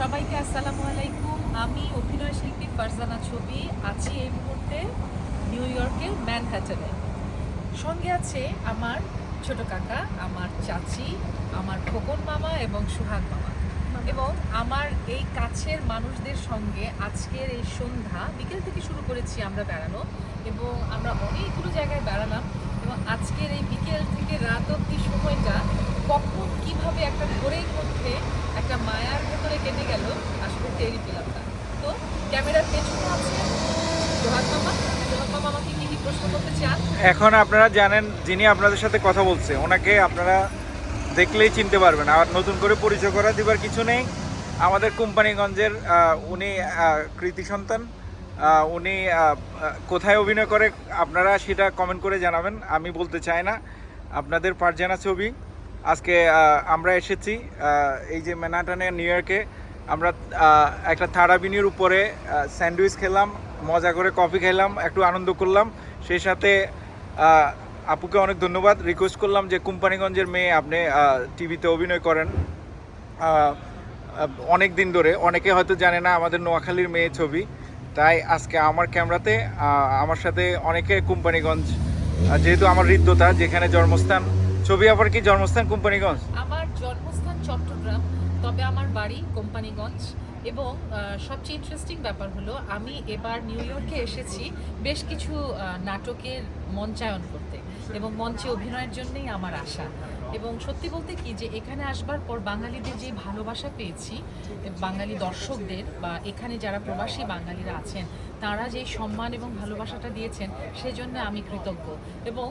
সবাইকে আসসালামু আলাইকুম। আমি অভিনয় শিল্পী ফারজানা ছবি। আছি এই মুহূর্তে নিউ ইয়র্কের ম্যানহাটনে। সঙ্গে আছে আমার ছোট কাকা আমার চাচি আমার খোকন মামা এবং সুহাগ মামা। এবং আমার এই কাছের মানুষদের সঙ্গে আজকের এই সন্ধ্যা বিকেল থেকে শুরু করেছি আমরা বেড়ানো এবং আমরা অনেকগুলো জায়গায় বেড়ালাম এবং আজকের এই বিকেল থেকে রাত অব্দি কীভাবে একটা ঘোরের মধ্যে একটা মায়ার ভেতরে কেটে গেল আসলে টেরি পেলাম না। তো ক্যামেরার পেছনে আছে সোহাগ মামা। সোহাগ মামা আমাকে কি কি প্রশ্ন করতে চান? এখন আপনারা জানেন যিনি আপনাদের সাথে কথা বলছে, ওনাকে আপনারা দেখলেই চিনতে পারবেন। আর নতুন করে পরিচয় করা দিবার কিছু নেই। আমাদের কোম্পানিগঞ্জের উনি কৃতি সন্তান। উনি কোথায় অভিনয় করে আপনারা সেটা কমেন্ট করে জানাবেন। আমি বলতে চাই না। আপনাদের পারজানা ছবি। আজকে আমরা এসেছি এই যে ম্যানাটানে নিউ ইয়র্কে। আমরা একটা থারাবিনির উপরে স্যান্ডউইচ খেলাম, মজা করে কফি খেলাম, একটু আনন্দ করলাম। সেই সাথে আপুকে অনেক ধন্যবাদ। রিকোয়েস্ট করলাম যে কোম্পানিগঞ্জের মেয়ে আপনি টিভিতে অভিনয় করেন। অনেক দিন ধরে, অনেকে হয়তো জানে না আমাদের নোয়াখালীর মেয়ে ছবি। তাই আজকে আমার ক্যামেরাতে আমার সাথে অনেকে কোম্পানিগঞ্জ যেহেতু আমার হৃদ্যতা, যেখানে জন্মস্থান ছবি আবার কি জন্মস্থান কোম্পানিগঞ্জ? আমার জন্মস্থান চট্টগ্রাম, তবে আমার বাড়ি কোম্পানিগঞ্জ এবং সবচেয়ে ইন্টারেস্টিং ব্যাপার হলো আমি এবার নিউ ইয়র্কে এসেছি বেশ কিছু নাটকের মঞ্চায়ন করতে এবং মঞ্চে অভিনয়ের জন্যই আমার আশা। এবং সত্যি বলতে কি যে এখানে আসবার পর বাঙালিদের যে ভালোবাসা পেয়েছি, বাঙালি দর্শকদের বা এখানে যারা প্রবাসী বাঙালিরা আছেন, তারা যে সম্মান এবং ভালোবাসাটা দিয়েছেন, সেজন্য আমি কৃতজ্ঞ। এবং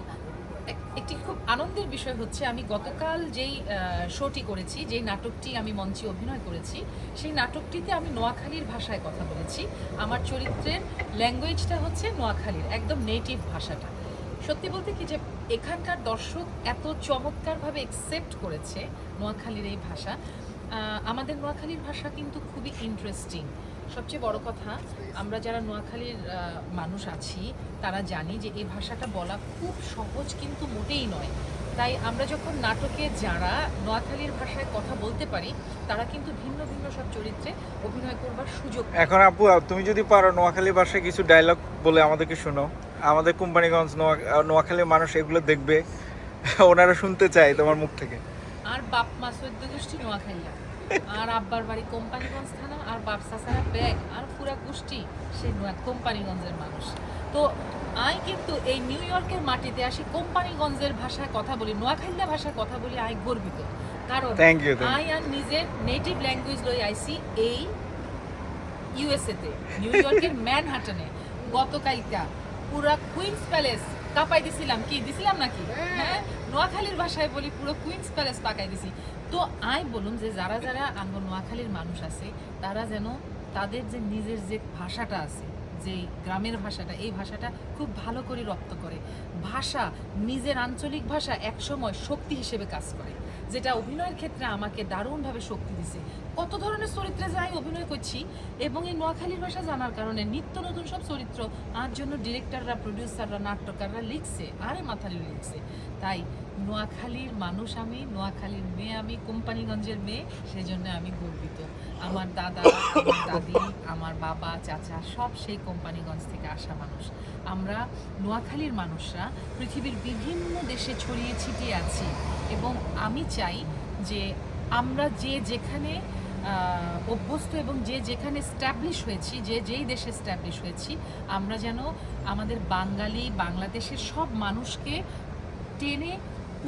একটি খুব আনন্দের বিষয় হচ্ছে আমি গতকাল যেই শোটি করেছি, যেই নাটকটি আমি মঞ্চে অভিনয় করেছি, সেই নাটকটিতে আমি নোয়াখালীর ভাষায় কথা বলেছি। আমার চরিত্রের ল্যাঙ্গুয়েজটা হচ্ছে নোয়াখালীর, একদম নেটিভ ভাষাটা। সত্যি বলতে কি যে এখানকার দর্শক এত চমৎকারভাবে একসেপ্ট করেছে নোয়াখালীর এই ভাষা। আমাদের নোয়াখালীর ভাষা কিন্তু খুবই ইন্টারেস্টিং সবচেয়ে বড় কথা আমরা যারা নোয়াখালীর মানুষ আছি তারা জানি যে এই ভাষাটা বলা খুব সহজ কিন্তু মোটেই নয়। তাই আমরা যখন নাটকে যারা নোয়াখালীর ভাষায় কথা বলতে পারি তারা কিন্তু ভিন্ন ভিন্ন সব চরিত্রে অভিনয় করবার সুযোগ এখন আপু তুমি যদি পারো নোয়াখালী ভাষায় কিছু ডায়লগ বলে আমাদেরকে শোনো আমাদের কোম্পানিগঞ্জ নোয়া নোয়াখালীর মানুষ এগুলো দেখবে ওনারা শুনতে চায় তোমার মুখ থেকে। আর বাপ মা সৈদ্য গোষ্ঠী নোয়াখাইলা আর আব্বার বাড়ি কোম্পানিগঞ্জ থানা আর বাপ সাসারা ব্যাগ আর পুরা গোষ্ঠী সে কোম্পানিগঞ্জের মানুষ। তো আই কিন্তু এই নিউ ইয়র্কের মাটিতে আসি কোম্পানিগঞ্জের ভাষায় কথা বলি নোয়াখাইলা ভাষায় কথা বলি আই গর্বিত। কারণ আই আর নিজের নেটিভ ল্যাঙ্গুয়েজ লই আইসি এই ইউএসএ তে নিউ ইয়র্কের ম্যানহাটনে গতকালকা পুরা কুইন্স প্যালেস কাপাই দিছিলাম। কি দিছিলাম নাকি? হ্যাঁ। নোয়াখালীর ভাষায় বলি পুরো কুইন্স প্যালেস পাকাই দিছি। তো আই বলুন যে যারা যারা আঙ্গ নোয়াখালীর মানুষ আছে তারা যেন তাদের যে নিজের যে ভাষাটা আছে যে গ্রামের ভাষাটা এই ভাষাটা খুব ভালো করে রপ্ত করে। ভাষা নিজের আঞ্চলিক ভাষা একসময় শক্তি হিসেবে কাজ করে। যেটা অভিনয়ের ক্ষেত্রে আমাকে দারুণভাবে শক্তি দিছে। কত ধরনের চরিত্রে যাই অভিনয় করছি এবং এই নোয়াখালীর ভাষা জানার কারণে নিত্য নতুন সব চরিত্র আর জন্য ডিরেক্টররা প্রডিউসাররা নাট্যকাররা লিখছে, আরে মাথালি লিখছে। তাই নোয়াখালীর মানুষ আমি, নোয়াখালীর মেয়ে আমি, কোম্পানিগঞ্জের মেয়ে, সেজন্য আমি গর্বিত। আমার দাদা, আমার দাদি, আমার বাবা, চাচা, সব সেই কোম্পানিগঞ্জ থেকে আসা মানুষ। আমরা নোয়াখালীর মানুষরা পৃথিবীর বিভিন্ন দেশে ছড়িয়ে ছিটিয়ে আছি এবং আমি চাই যে আমরা যে যেখানে অভ্যস্ত এবং যে যেখানে স্ট্যাবলিশ হয়েছি, যে যেই দেশে স্ট্যাবলিশ হয়েছি, আমরা যেন আমাদের বাঙালি, বাংলাদেশের সব মানুষকে টেনে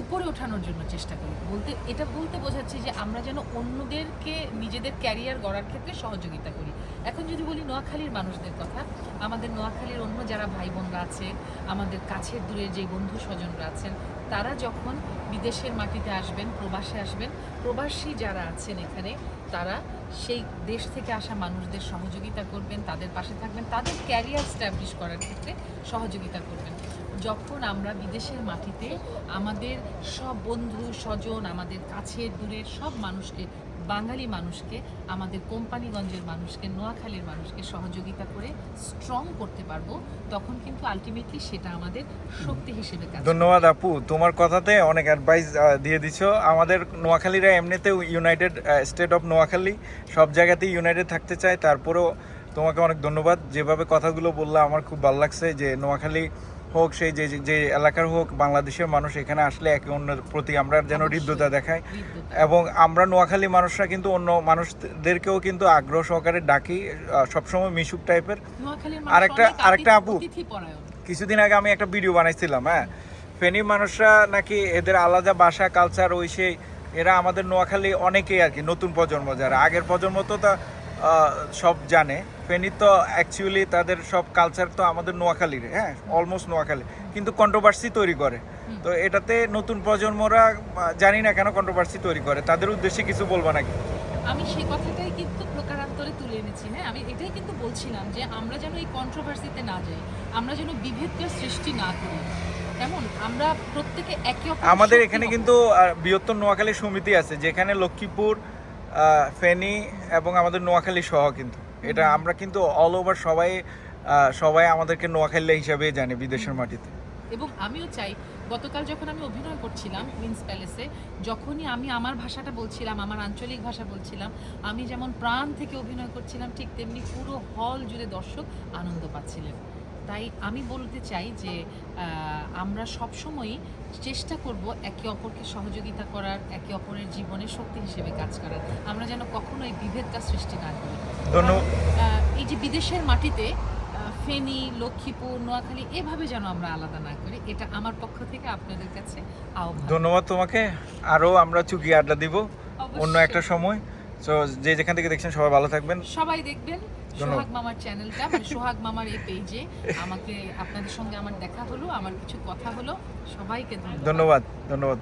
উপরে ওঠানোর জন্য চেষ্টা করি। বলতে, এটা বলতে বোঝাচ্ছি যে আমরা যেন অন্যদেরকে, নিজেদের ক্যারিয়ার গড়ার ক্ষেত্রে সহযোগিতা করি। এখন যদি বলি নোয়াখালীর মানুষদের কথা, আমাদের নোয়াখালীর অন্য যারা ভাই বোনরা আছে আমাদের কাছের দূরের যে বন্ধু স্বজনরা আছেন, তারা যখন বিদেশের মাটিতে আসবেন, প্রবাসে আসবেন, প্রবাসী যারা আছেন এখানে, তারা সেই দেশ থেকে আসা মানুষদের সহযোগিতা করবেন, তাদের পাশে থাকবেন, তাদের ক্যারিয়ার স্ট্যাবলিশ করার ক্ষেত্রে সহযোগিতা করবেন। যখন আমরা বিদেশের মাটিতে আমাদের সব বন্ধু, স্বজন, আমাদের কাছের, দূরের সব মানুষকে, বাঙালি মানুষকে, আমাদের কোম্পানিগঞ্জের মানুষকে, নোয়াখালীর মানুষকে সহযোগিতা করে স্ট্রং করতে পারব, তখন কিন্তু আলটিমেটলি সেটা আমাদের শক্তি হিসেবে কাজ ধন্যবাদ আপু। তোমার কথাতে অনেক অ্যাডভাইস দিয়ে দিছো। আমাদের নোয়াখালীরা এমনিতেও ইউনাইটেড স্টেট অফ নোয়াখালী। সব জায়গাতেই ইউনাইটেড থাকতে চায়। তারপরেও তোমাকে অনেক ধন্যবাদ। যেভাবে কথাগুলো বললে, আমার খুব ভালো লাগছে যে নোয়াখালী হোক সেই যে যে- এলাকার হোক বাংলাদেশের মানুষ এখানে আসলে একে অন্যের প্রতি আমরা যেন। হৃদ্যতা দেখাই। এবং আমরা নোয়াখালী মানুষরা কিন্তু অন্য মানুষদেরকেও কিন্তু আগ্রহ সহকারে ডাকি সবসময় মিশুক টাইপের। আরেকটা- আরেকটা আপু। কিছুদিন আগে আমি একটা ভিডিও বানাইছিলাম হ্যাঁ? ফেনী মানুষরা নাকি এদের আলাদা ভাষা কালচার ওই সেই এরা আমাদের নোয়াখালী অনেকেই আর কি নতুন প্রজন্ম যারা। আগের প্রজন্ম তো তা সব জানে। ফেনী তো অ্যাকচুয়ালি তাদের সব কালচার তো আমাদের নোয়াখালীর হ্যাঁ? অলমোস্ট নোয়াখালী। কিন্তু কন্ট্রোভার্সি তৈরি করে। তো এটাতে নতুন প্রজন্মরা জানি না কেন কন্ট্রোভার্সি তৈরি করে। তাদের উদ্দেশ্যে কিছু বলব নাকি? আমি সেই কথাটাই কিন্তু প্রকারান্তরে তুলে এনেছি হ্যাঁ? আমি এটাই কিন্তু বলছিলাম যে আমরা যেন এই কন্ট্রোভার্সিতে না যাই আমরা যেন বিভেদকে সৃষ্টি না করি। কেমন? আমরা প্রত্যেকে একে আমাদের এখানে কিন্তু বৃহত্তর নোয়াখালী সমিতি আছে যেখানে লক্ষ্মীপুর ফেনী এবং আমাদের নোয়াখালী সহ কিন্তু। এটা আমরা কিন্তু অল ওভার সবাই সবাই আমাদেরকে নোয়াখালী হিসাবে জানে বিদেশের মাটিতে। এবং আমিও চাই গতকাল যখন আমি অভিনয় করছিলাম কুইন্স প্যালেসে যখনই আমি আমার ভাষাটা বলছিলাম আমার আঞ্চলিক ভাষা বলছিলাম আমি যেমন প্রাণ থেকে অভিনয় করছিলাম ঠিক তেমনি পুরো হল জুড়ে দর্শক আনন্দ পাচ্ছিলেন। তাই আমি বলতে চাই যে আমরা সবসময়ই চেষ্টা করব একে অপরকে সহযোগিতা করার একে অপরের জীবনে শক্তি হিসেবে কাজ করার। আমরা যেন কখনো এই বিভেদটা সৃষ্টি না করি। এই যে বিদেশের মাটিতে ফেনী লক্ষ্মীপুর নোয়াখালী এভাবে যেন আমরা আলাদা না করি এটা আমার পক্ষ থেকে আপনাদের কাছে আহ্বান। ধন্যবাদ তোমাকে। আরও আমরা চুকি আড্ডা দিব অন্য একটা সময়। তো যে যেখান থেকে দেখছেন সবাই ভালো থাকবেন। সবাই দেখবেন। সোহাগ মামার চ্যানেলটা মানে সোহাগ মামার এই পেজে আমাকে আপনাদের সঙ্গে আমার দেখা হলো আমার কিছু কথা হলো সবাইকে ধন্যবাদ। ধন্যবাদ ধন্যবাদ।